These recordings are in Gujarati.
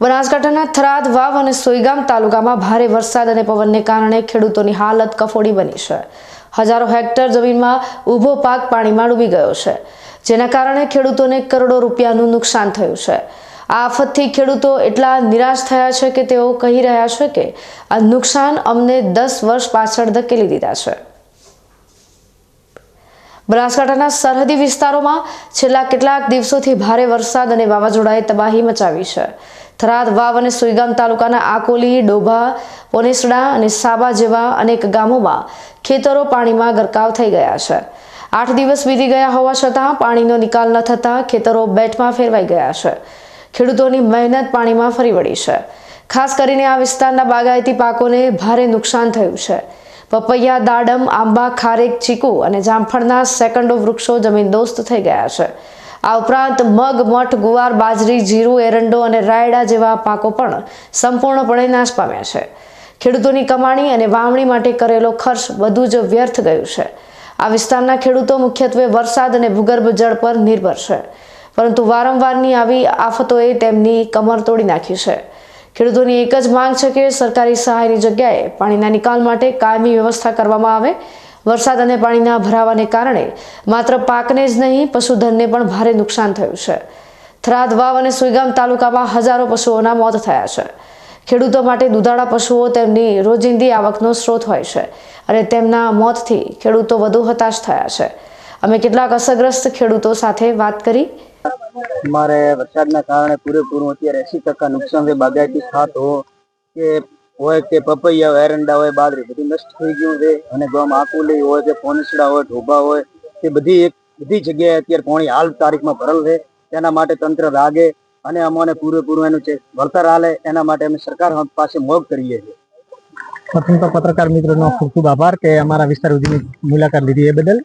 બનાસકાંઠાના થરાદ, વાવ અને સોઈગામ તાલુકામાં ભારે વરસાદ અને પવનને કારણે ખેડૂતોની હાલત કફોડી બની છે. હજારો હેક્ટર જમીનમાં ઊભો પાક પાણીમાં ડૂબી ગયો છે, જેના કારણે ખેડૂતોને કરોડો રૂપિયાનું નુકસાન થયું છે. આ આફતથી ખેડૂતો એટલા નિરાશ થયા છે કે તેઓ કહી રહ્યા છે કે આ નુકસાન અમને દસ વર્ષ પાછળ ધકેલી દીધા છે. બનાસકાંઠાના સરહદી વિસ્તારોમાં છેલ્લા કેટલાક દિવસોથી ભારે વરસાદ અને વાવાઝોડાએ તબાહી મચાવી છે. થરાદ, વાવ અને સુઈગામ તાલુકાના આકોલી, ડોભા પોનેસડા અને સાબા જેવા અનેક ગામોમાં ખેતરો પાણીમાં ગરકાવ થઈ ગયા છે. આઠ દિવસ વીતી ગયા હોવા છતાં પાણીનો નિકાલ ન થતાં ખેતરો બેટમાં ફેરવાઈ ગયા છે. ખેડૂતોની મહેનત પાણીમાં ફરી વળી છે. ખાસ કરીને આ વિસ્તારના બાગાયતી પાકોને ભારે નુકસાન થયું છે. પપૈયા, દાડમ, આંબા, ખારેક, ચીકુ અને જામફળના સેકન્ડો વૃક્ષો જમીનદોસ્ત થઈ ગયા છે. આ ઉપરાંત મગ, મઠ, ગુવાર, બાજરી, જીરું, એરંડો અને રાયડા જેવા પાકો પણ સંપૂર્ણપણે નાશ પામ્યા છે. ખેડૂતોની કમાણી અને વાવણી માટે કરેલો ખર્ચ બધું જ વ્યર્થ ગયું છે. આ વિસ્તારના ખેડૂતો મુખ્યત્વે વરસાદ અને ભૂગર્ભ જળ પર નિર્ભર છે. પરંતુ વારંવારની આવી આફતોએ તેમની કમર તોડી નાખી છે. ખેડૂતોની એક જ માંગ છે કે સરકારી સહાયની જગ્યાએ પાણીના નિકાલ માટે કાયમી વ્યવસ્થા કરવામાં આવે. વરસાદ અને પાણીના ભરાવાને કારણે માત્ર પાકને જ નહીં, પશુધનને પણ ભારે નુકસાન થયું છે. થરાદ વાવ અને સુઈગામ તાલુકામાં હજારો પશુઓના મોત થયા છે. ખેડૂતો માટે દુધાળા પશુઓ તેમની રોજિંદી આવકનો સ્ત્રોત હોય છે અને તેમના મોતથી ખેડૂતો વધુ હતાશ થયા છે. અમે કેટલાક અસરગ્રસ્ત ખેડૂતો સાથે વાત કરી. અમારે વરસાદના કારણે પૂરેપૂરું અત્યારે એસી ટકા નુકસાન છે, બાગાયતી ખાત કે હોય કે પપૈયા, એરંડા હોય બાદરી બધું નષ્ટ થઈ ગયું છે. અને ગામ આકુલી હોય કે પોનસડા હોય, ઢોબા હોય, તે બધી એક બધી જગ્યાએ અત્યારે પાણી હાલ તારીખમાં ભરેલ છે. તેના માટે તંત્ર લાગે અને અમને પૂરેપૂરું એનું છે વળતર હાલે એના માટે અમે સરકાર પાસે મોગ કરીએ છીએ. પ્રથમ તો પત્રકાર મિત્રોનો ખૂબ ખૂબ આભાર કે અમારા વિસ્તાર સુધીની મુલાકાત લીધી એ બદલ.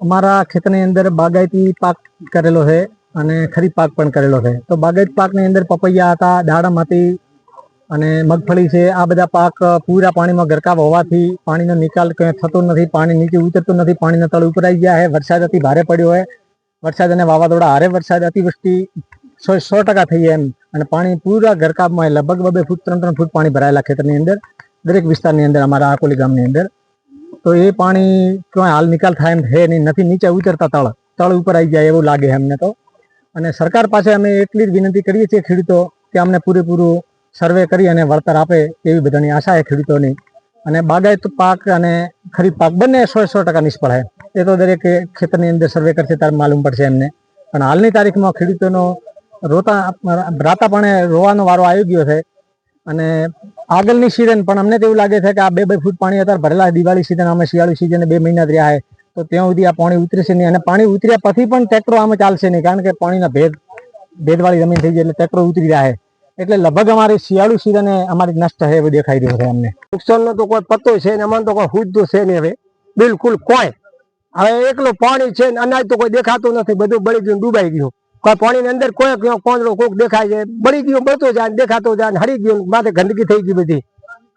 અમારા ખેતરની અંદર બાગાયતી પાક કરેલો છે. અને ખરીફ પાક પણ કરેલો છે. તો બાગાયત પાકની અંદર પપૈયા હતા, દાડમ હતી અને મગફળી છે. આ બધા પાક પૂરા પાણીમાં ગરકાવ હોવાથી પાણીનો નિકાલ કંઈ થતો નથી, પાણી નીચે ઉતરતું નથી, પાણીના તળ ઉપર આવી ગયા છે. વરસાદ અતિ ભારે પડ્યો હોય વરસાદ અને વાવાઝોડા હારે વરસાદ અતિવૃષ્ટિ સો સો ટકા થઈ એમ. અને પાણી પૂરા ગરકાબમાં લગભગ બબે ફૂટ, ત્રણ ત્રણ ફૂટ પાણી ભરાયેલા ખેતરની અંદર, દરેક વિસ્તારની અંદર, અમારા આકોલી ગામની અંદર. તો એ પાણી ક્યાંય હાલ નિકાલ થાય એમ છે નહીં. નથી નીચે ઉતરતા તળ. તળ ઉપર આવી જાય એવું લાગે અમને તો. અને સરકાર પાસે અમે એટલી જ વિનંતી કરીએ છીએ ખેડૂતો કે અમને પૂરેપૂરું સર્વે કરી અને વળતર આપે એવી બધાની આશા છે ખેડૂતોની. અને બાગાયત પાક અને ખરીફ પાક બંને સો સો ટકા નિષ્ફળ છે. એ તો દરેક ખેતરની અંદર સર્વે કરશે ત્યારે માલુમ પડશે એમને. પણ હાલની તારીખમાં ખેડૂતોનો રોતા રાતાપણે રોવાનો વારો આવી ગયો છે. અને આગળની સિઝન પણ અમને તેવું લાગે છે કે આ બે બે ફૂટ પાણી અત્યારે ભરેલા દિવાળી સિઝન અમે શિયાળુ સિઝન બે મહિના રહ્યા છે. તો ત્યાં સુધી આ પાણી ઉતરશે નહીં. અને પાણી ઉતર્યા પછી પણ ટ્રેક્ટરો આમાં ચાલશે નહીં, કારણ કે પાણીના ભેદ, ભેદવાળી જમીન થઈ જાય એટલે ટ્રેક્ટરો ઉતરી છે. એટલે લગભગ અમારી શિયાળુ સિઝન અમારી નષ્ટ છે એવું દેખાઈ રહ્યું છે અમને. નુકસાનનો તો કોઈ પત્તો છે ને અમને તો કોઈ હુદ્દો છે નહીં હવે. બિલકુલ કોઈ. હવે એકલું પાણી છે ને અનાજ તો કોઈ દેખાતું નથી. બધું બળી ગયું ડૂબાઈ ગયું. કોઈ પાણીની અંદર કોઈ કોંદડો કોક દેખાય છે. બળી ગયું, બળતો જાય ને દેખાતો જાય હરી ગયું માથે ગંદકી થઈ ગઈ બધી.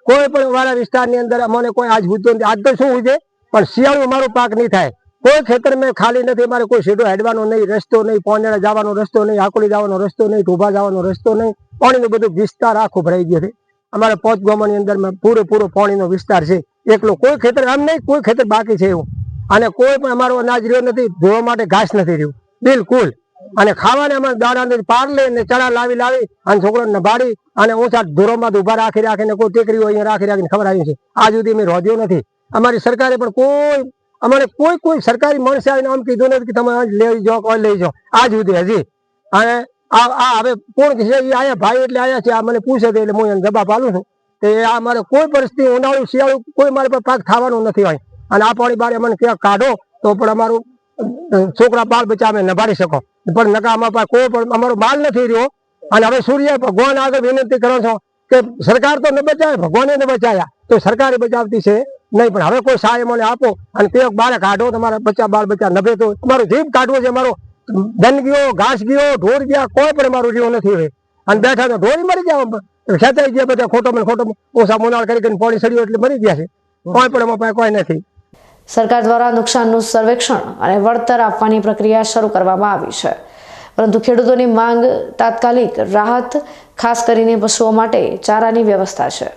કોઈ પણ વાળા વિસ્તારની અંદર અમને કોઈ આજ હુદ્દો આજ તો શું હુજે પણ શિયાળું અમારો પાક નહીં થાય. કોઈ ખેતર મેં ખાલી નથી અમારે કોઈ સીધો હેડવાનો નહીં, રસ્તો નહીં પોનેડા જવાનો રસ્તો નહીં, આકોલી જવાનો રસ્તો નહીં, ઢોભા જવાનો રસ્તો નહીં. પાણીનો બધો વિસ્તાર આખો ભરાઈ ગયો છે. અમારે પોચ ગામની અંદર પૂરેપૂરો પાણીનો વિસ્તાર છે. એકલો કોઈ ખેતર આમ નહીં, કોઈ ખેતર બાકી છે એવું. અને કોઈ પણ અમારો અનાજ રહ્યો નથી ધોવા માટે ઘાસ નથી રહ્યું. બિલકુલ. અને ખાવાને અમારે દાણા પારલે ને ચણા લાવી લાવી અને છોકરાને ભાડી અને ઊંચા ધોરોમાં ઊભા રાખી રાખીને કોઈ ટેકરીઓ અહીંયા રાખી રાખીને ખબર આવી છે. આજ સુધી મેં રોધ્યો નથી. અમારી સરકારે પણ કોઈ, અમારે કોઈ કોઈ સરકારી માણસે આવીને આમ કીધું નથી કે તમે આજ લઈ જાઓ લઈ જાઓ. આજ સુધી હજી. અને આ હવે કોણ છે આયા ભાઈ એટલે આયા છે. આ મને પૂછે છે એટલે હું એને જવાબ આલું છું. કે આ મારે કોઈ પરિસ્થિતિ ઉનાળું, શિયાળું કોઈ મારે પર પાક થવાનું નથી હોય. અને આ પાણી બારે મને ક્યાંક કાઢો તો પણ અમારું છોકરા બાળ બચ્ચા અમે નભાડી શકો. પણ નકા અમારા પાસે કોઈ પણ, અમારો માલ નથી રહ્યો. અને હવે સૂર્ય ભગવાન આગળ વિનંતી કરો છો કે સરકાર તો ન બચાવે, ભગવાને ન બચાવ્યા તો સરકારે બચાવતી છે. નહીં, પણ હવે કોઈ સહાય મને આપો અને તે બારે કાઢો, તમારા બચ્ચા, બાળ બચ્ચા નભે તો. મારું જીભ કાઢવો છે, મારો દન ગયો ઘાસ ગયો ઢોર ગયા કોઈ પણ મારું જીવ નથી હવે. અને બેઠા તો ઢોર મરી ગયા ખેંચાઈ ગયા બધા ખોટો મને ખોટો ઓછા મોનાળ કરી કરીને પાણી સડ્યો એટલે મરી ગયા છે. કોઈ પણ એમાં કોઈ નથી. સરકાર દ્વારા નુકસાનનું સર્વેક્ષણ અને વળતર આપવાની પ્રક્રિયા શરૂ કરવામાં આવી છે. પરંતુ ખેડૂતોની માંગ તાત્કાલિક રાહત, ખાસ કરીને પશુઓ માટે ચારાની વ્યવસ્થા છે.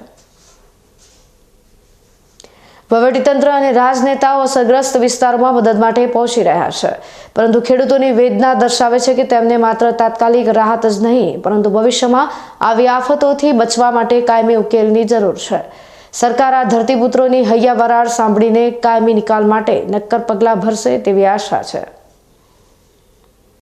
વહીવટીતંત્ર અને રાજનેતાઓ અસરગ્રસ્ત વિસ્તારોમાં મદદ માટે પહોંચી રહ્યા છે. પરંતુ ખેડૂતોની વેદના દર્શાવે છે કે તેમને માત્ર તાત્કાલિક રાહત જ નહીં, પરંતુ ભવિષ્યમાં આવી આફતોથી બચવા માટે કાયમી ઉકેલની જરૂર છે. સરકાર આ ધરતીપુત્રોની હૈયાવરાળ સાંભળીને કાયમી નિકાલ માટે નક્કર પગલાં ભરશે તેવી આશા છે.